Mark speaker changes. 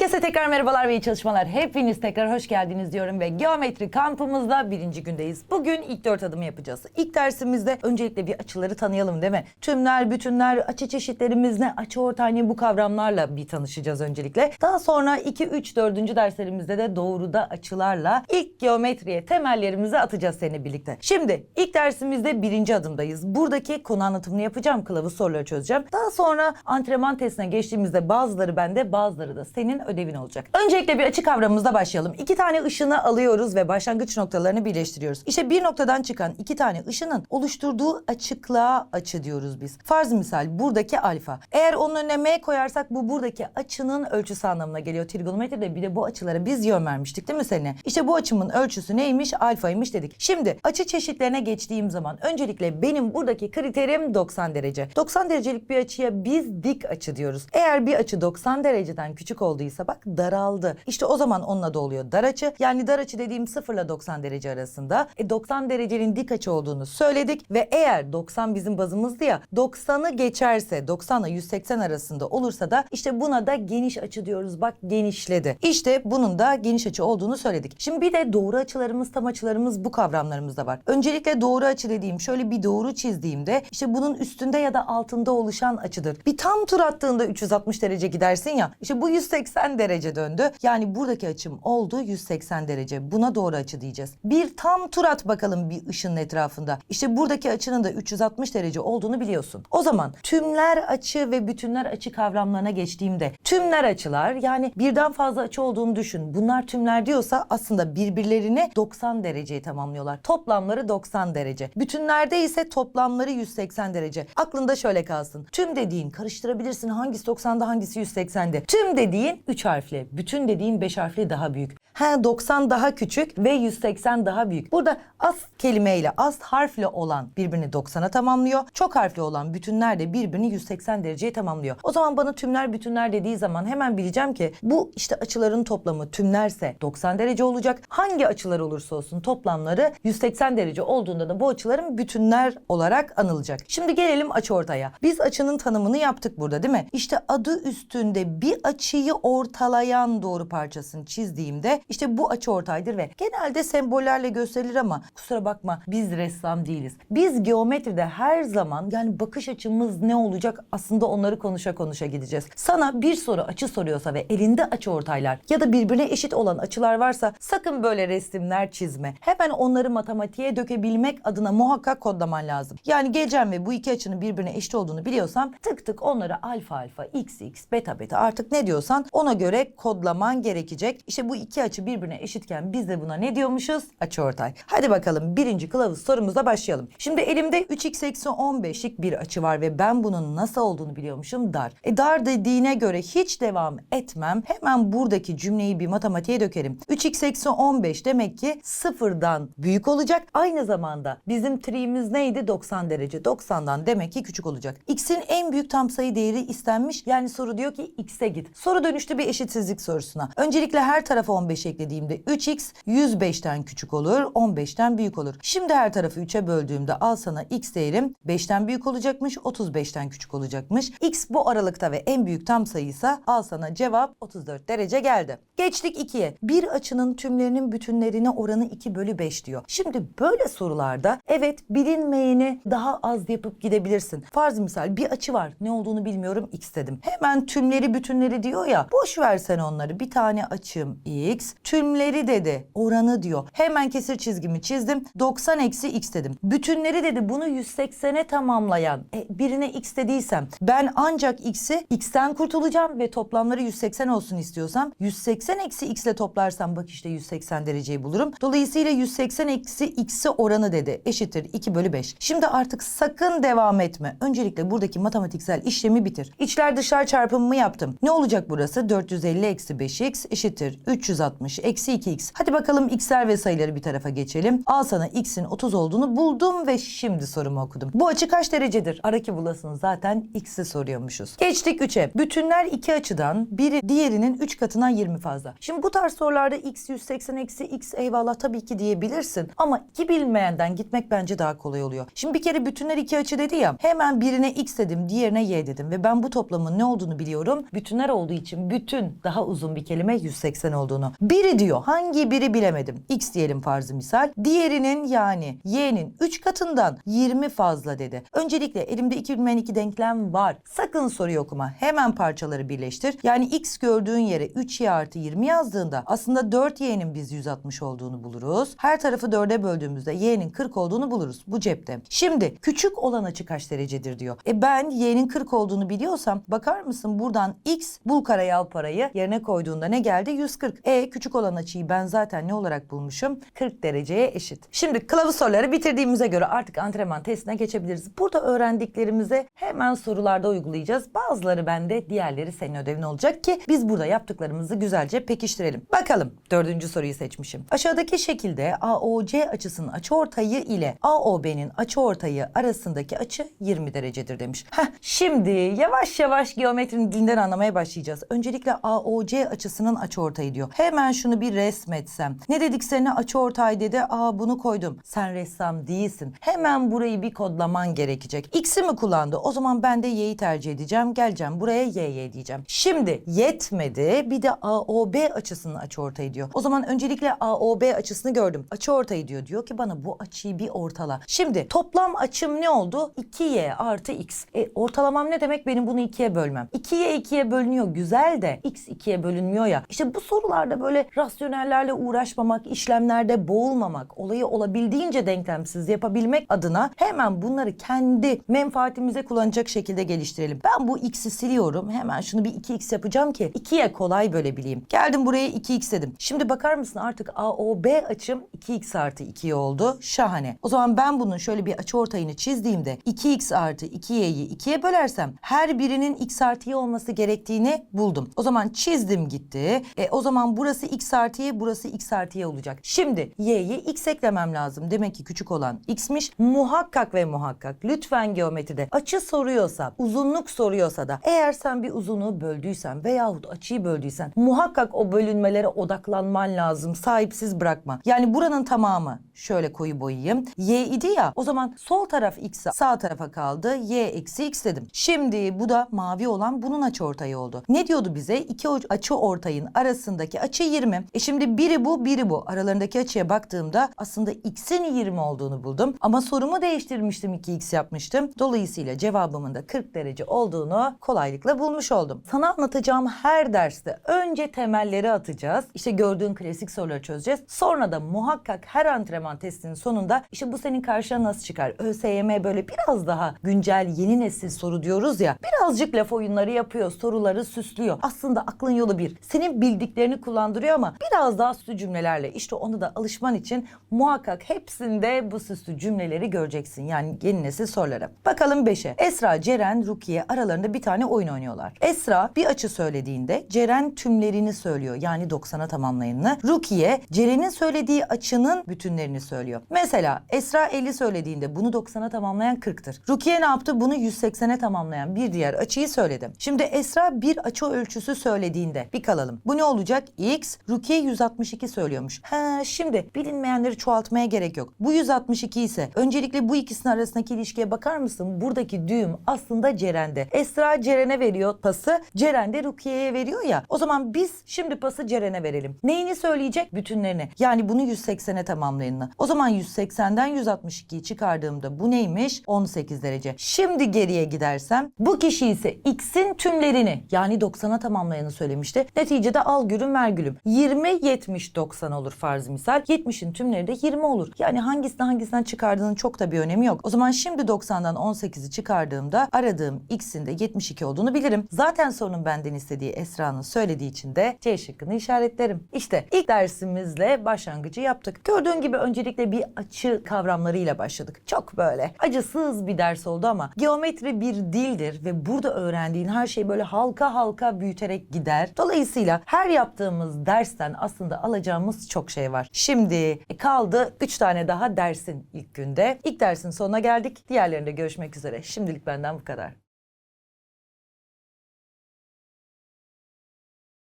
Speaker 1: Herkese tekrar merhabalar ve iyi çalışmalar. Hepiniz tekrar hoş geldiniz diyorum ve geometri kampımızda birinci gündeyiz. Bugün ilk dört adımı yapacağız. İlk dersimizde öncelikle bir açıları tanıyalım değil mi? Tümler, bütünler, açı çeşitlerimiz ne, açı ortay ne bu kavramlarla bir tanışacağız öncelikle. Daha sonra 2, 3, 4. derslerimizde de doğruda açılarla ilk geometriye temellerimizi atacağız seninle birlikte. Şimdi ilk dersimizde birinci adımdayız. Buradaki konu anlatımını yapacağım, kılavuz soruları çözeceğim. Daha sonra antrenman testine geçtiğimizde bazıları bende bazıları da senin ödevin olacak. Öncelikle bir açı kavramımızda başlayalım. İki tane ışını alıyoruz ve başlangıç noktalarını birleştiriyoruz. İşte bir noktadan çıkan iki tane ışının oluşturduğu açıklığa açı diyoruz biz. Farz misal buradaki alfa. Eğer onun önüne m koyarsak bu buradaki açının ölçüsü anlamına geliyor. Trigonometride bir de bu açılara biz yön vermiştik değil mi seninle? İşte bu açımın ölçüsü neymiş? Alfaymış dedik. Şimdi açı çeşitlerine geçtiğim zaman öncelikle benim buradaki kriterim 90 derece. 90 derecelik bir açıya biz dik açı diyoruz. Eğer bir açı 90 dereceden küçük olduysa bak daraldı. İşte o zaman onun adı oluyor dar açı. Yani dar açı dediğim 0 ile 90 derece arasında. E 90 derecenin dik açı olduğunu söyledik ve eğer 90 bizim bazımızdı ya 90'ı geçerse 90 ile 180 arasında olursa da işte buna da geniş açı diyoruz. Bak genişledi. İşte bunun da geniş açı olduğunu söyledik. Şimdi bir de doğru açılarımız, tam açılarımız bu kavramlarımız da var. Öncelikle doğru açı dediğim şöyle bir doğru çizdiğimde işte bunun üstünde ya da altında oluşan açıdır. Bir tam tur attığında 360 derece gidersin ya işte bu 180 derece döndü. Yani buradaki açım oldu 180 derece. Buna doğru açı diyeceğiz. Bir tam tur at bakalım bir ışının etrafında. İşte buradaki açının da 360 derece olduğunu biliyorsun. O zaman tümler açı ve bütünler açı kavramlarına geçtiğimde tümler açılar yani birden fazla açı olduğunu düşün. Bunlar tümler diyorsa aslında birbirlerini 90 dereceye tamamlıyorlar. Toplamları 90 derece. Bütünlerde ise toplamları 180 derece. Aklında şöyle kalsın. Tüm dediğin karıştırabilirsin hangisi 90'da hangisi 180'de. Tüm dediğin 3 harfli, bütün dediğin 5 harfli daha büyük. He 90 daha küçük ve 180 daha büyük. Burada az kelimeyle, az harfle olan birbirini 90'a tamamlıyor. Çok harfli olan bütünler de birbirini 180 dereceye tamamlıyor. O zaman bana tümler bütünler dediği zaman hemen bileceğim ki bu işte açıların toplamı tümlerse 90 derece olacak. Hangi açılar olursa olsun toplamları 180 derece olduğunda da bu açıların bütünler olarak anılacak. Şimdi gelelim açı ortaya. Biz açının tanımını yaptık burada değil mi? İşte adı üstünde bir açıyı ortalayan doğru parçasını çizdiğimde işte bu açı ortaydır ve genelde sembollerle gösterilir ama kusura bakma biz ressam değiliz. Biz geometride her zaman yani bakış açımız ne olacak aslında onları konuşa konuşa gideceğiz. Sana bir soru açı soruyorsa ve elinde açı ortaylar ya da birbirine eşit olan açılar varsa sakın böyle resimler çizme. Hemen onları matematiğe dökebilmek adına muhakkak kodlaman lazım. Yani geleceğim ve bu iki açının birbirine eşit olduğunu biliyorsam tık tık onları alfa alfa, x x, beta beta artık ne diyorsan ona göre kodlaman gerekecek. İşte bu iki açı birbirine eşitken biz de buna ne diyormuşuz? Açıortay. Hadi bakalım birinci kılavuz sorumuzla başlayalım. Şimdi elimde 3x eksi 15'lik bir açı var ve ben bunun nasıl olduğunu biliyormuşum dar. E dar dediğine göre hiç devam etmem. Hemen buradaki cümleyi bir matematiğe dökerim. 3x eksi 15 demek ki sıfırdan büyük olacak. Aynı zamanda bizim tri'miz neydi? 90 derece. 90'dan demek ki küçük olacak. X'in en büyük tam sayı değeri istenmiş. Yani soru diyor ki x'e git. Soru dönüştü bir eşitsizlik sorusuna. Öncelikle her tarafa 15 eklediğimde 3x 105'ten küçük olur, 15'ten büyük olur. Şimdi her tarafı 3'e böldüğümde al sana x değerim 5'ten büyük olacakmış, 35'ten küçük olacakmış. X bu aralıkta ve en büyük tam sayıysa al sana cevap 34 derece geldi. Geçtik 2'ye. Bir açının tümlerinin bütünlerine oranı 2 bölü 5 diyor. Şimdi böyle sorularda evet bilinmeyeni daha az yapıp gidebilirsin. Farz misal bir açı var. Ne olduğunu bilmiyorum x dedim. Hemen tümleri bütünleri diyor ya. Boş versen onları. Bir tane açım x. Tümleri dedi. Oranı diyor. Hemen kesir çizgimi çizdim. 90 eksi x dedim. Bütünleri dedi. Bunu 180'e tamamlayan. E, birine x dediysem ben ancak x'i x'ten kurtulacağım ve toplamları 180 olsun istiyorsam 180 eksi x ile toplarsam bak işte 180 dereceyi bulurum. Dolayısıyla 180 eksi x'i oranı dedi. Eşittir 2 bölü 5. Şimdi artık sakın devam etme. Öncelikle buradaki matematiksel işlemi bitir. İçler dışlar çarpımımı yaptım. Ne olacak burası? 450 eksi 5x eşittir 360 eksi 2x. Hadi bakalım x'ler ve sayıları bir tarafa geçelim. Al sana x'in 30 olduğunu buldum ve şimdi sorumu okudum. Bu açı kaç derecedir? Ara ki bulasın zaten x'i soruyormuşuz. Geçtik 3'e. Bütünler iki açıdan biri diğerinin 3 katından 20 fazla. Şimdi bu tarz sorularda x 180 eksi x eyvallah tabii ki diyebilirsin. Ama iki bilmeyenden gitmek bence daha kolay oluyor. Şimdi bir kere bütünler iki açı dedi ya. Hemen birine x dedim diğerine y dedim. Ve ben bu toplamın ne olduğunu biliyorum. Bütünler olduğu için bütün daha uzun bir kelime 180 olduğunu. Biri diyor hangi biri bilemedim. X diyelim farzı misal. Diğerinin yani y'nin 3 katından 20 fazla dedi. Öncelikle elimde 2 bilmeyen iki denklem var. Sakın soruyu okuma. Hemen parçaları birleştir. Yani x gördüğün yere 3y artı 20 yazdığında aslında 4y'nin biz 160 olduğunu buluruz. Her tarafı 4'e böldüğümüzde y'nin 40 olduğunu buluruz. Bu cepte. Şimdi küçük olan açı kaç derecedir diyor. E ben y'nin 40 olduğunu biliyorsam bakar mısın buradan x bul karayı al parayı yerine koyduğunda ne geldi? 140. E küçük olan açıyı ben zaten ne olarak bulmuşum? 40 dereceye eşit. Şimdi kılavuz bitirdiğimize göre artık antrenman testine geçebiliriz. Burada öğrendiklerimizi hemen sorularda uygulayacağız. Bazıları bende, diğerleri senin ödevin olacak ki biz burada yaptıklarımızı güzelce pekiştirelim. Bakalım dördüncü soruyu seçmişim. Aşağıdaki şekilde AOC açısının açıortayı ile AOB'nin açıortayı arasındaki açı 20 derecedir demiş. Heh, şimdi yavaş yavaş geometrinin dilinden anlamaya başlayacağız. Öncelikle AOC açısının açıortayı diyor. Hemen şunu bir resmetsem. Ne dedik seninle açıortay dedi. Aa bunu koydum. Sen ressam değilsin. Hemen burayı bir kodlaman gerekecek. X'i mi kullandı? O zaman ben de Y'yi tercih edeceğim. Geleceğim buraya YY diyeceğim. Şimdi yetmedi. Bir de AOB açısının açıortayı diyor. O zaman öncelikle AOB açısını gördüm. Açıortayı diyor. Diyor ki bana bu açıyı bir ortala. Şimdi toplam açım ne oldu? 2Y artı X. E, ortalamam ne demek? Benim bunu ikiye bölmem. 2Y ikiye bölünüyor. Güzel de X ikiye bölünmüyor ya. İşte bu sorularda böyle rasyonellerle uğraşmamak, işlemlerde boğulmamak, olayı olabildiğince denklemsiz yapabilmek adına hemen bunları kendi menfaatimize kullanacak şekilde geliştirelim. Ben bu x'i siliyorum. Hemen şunu bir 2x yapacağım ki 2'ye kolay bölebileyim. Geldim buraya 2x dedim. Şimdi bakar mısın artık AOB açım 2x artı 2 oldu. Şahane. O zaman ben bunun şöyle bir açı ortayını çizdiğimde 2x artı 2y'yi 2'ye bölersem her birinin x artı y olması gerektiğini buldum. O zaman çizdim gitti. E, o zaman burası x artı y, burası x artı y olacak. Şimdi y'yi x eklemem lazım. Demek ki küçük olan x'miş. Muhakkak ve muhakkak lütfen geometride açı soruyorsa, uzunluk soruyorsa da eğer sen bir uzunluğu böldüysen veyahut açıyı böldüysen muhakkak o bölünmelere odaklanman lazım. Sahipsiz bırakma. Yani buranın tamamı şöyle koyu boyayayım. Y idi ya o zaman sol taraf x sağ tarafa kaldı. Y eksi x dedim. Şimdi bu da mavi olan bunun açı ortayı oldu. Ne diyordu bize? İki açı ortayın arasındaki açı 20. E şimdi biri bu biri bu. Aralarındaki açıya baktığımda aslında x'in 20 olduğunu buldum. Ama sorumu değiştirmiştim 2x yapmıştım. Dolayısıyla cevabımın da 40 derece olduğunu kolaylıkla bulmuş oldum. Sana anlatacağım her derste önce temelleri atacağız. İşte gördüğün klasik soruları çözeceğiz. Sonra da muhakkak her antrenman testinin sonunda işte bu senin karşına nasıl çıkar? ÖSYM böyle biraz daha güncel yeni nesil soru diyoruz ya. Birazcık laf oyunları yapıyor. Soruları süslüyor. Aslında aklın yolu bir. Senin bildiklerini kullandırıyor ama biraz daha süslü cümlelerle. İşte onu da alışman için muhakkak hepsinde bu süslü cümleleri göreceksin. Yani yeni nesil soruları. Bakalım 5'e. Esra, Ceren, Rukiye aralarında bir tane oyun oynuyorlar. Esra bir açı söylediğinde Ceren tümlerini söylüyor. Yani 90'a tamamlayanını. Rukiye Ceren'in söylediği açının bütünlerini söylüyor. Mesela Esra 50 söylediğinde bunu 90'a tamamlayan 40'tır. Rukiye ne yaptı? Bunu 180'e tamamlayan bir diğer açıyı söyledi. Şimdi Esra bir açı ölçüsü söylediğinde bir kalalım. Bu ne olacak? X, Rukiye 162 söylüyormuş. Ha, şimdi bilinmeyenleri çoğaltmaya gerek yok. Bu 162 ise öncelikle bu ikisinin arasındaki ilişkiye bakar mısın? Buradaki düğüm aslında Ceren'de. Esra Ceren'e veriyor pası. Ceren de Rukiye'ye veriyor ya. O zaman biz şimdi pası Ceren'e verelim. Neyini söyleyecek? Bütünlerini. Yani bunu 180'e tamamlayanını. O zaman 180'den 162'yi çıkardığımda bu neymiş? 18 derece. Şimdi geriye gidersem bu kişi ise x'in tümlerini yani 90'a tamamlayanı söylemişti. Neticede al gülüm ver gülüm. 20, 70, 90 olur farz misal. 70'in tümleri de 20 olur. Yani hangisini hangisinden çıkardığının çok da bir önemi yok. O zaman şimdi 90'dan 18'i çıkardığımda aradığım x'in de 72 olduğunu bilirim. Zaten sorunun benden istediği Esra'nın söylediği için de C şıkkını işaretlerim. İşte ilk dersimizle başlangıcı yaptık. Gördüğün gibi öncelikle bir açı kavramlarıyla başladık. Çok böyle acısız bir ders oldu ama geometri bir dildir ve burada öğrendiğin her şey böyle halka halka büyüterek gider. Dolayısıyla her yaptığımız dersten aslında alacağımız çok şey var. Şimdi e, kaldı 3 tane daha dersin ilk günde. İlk dersin sonuna geldik. Diğerlerinde görüşmek üzere. Şimdilik benden bu kadar.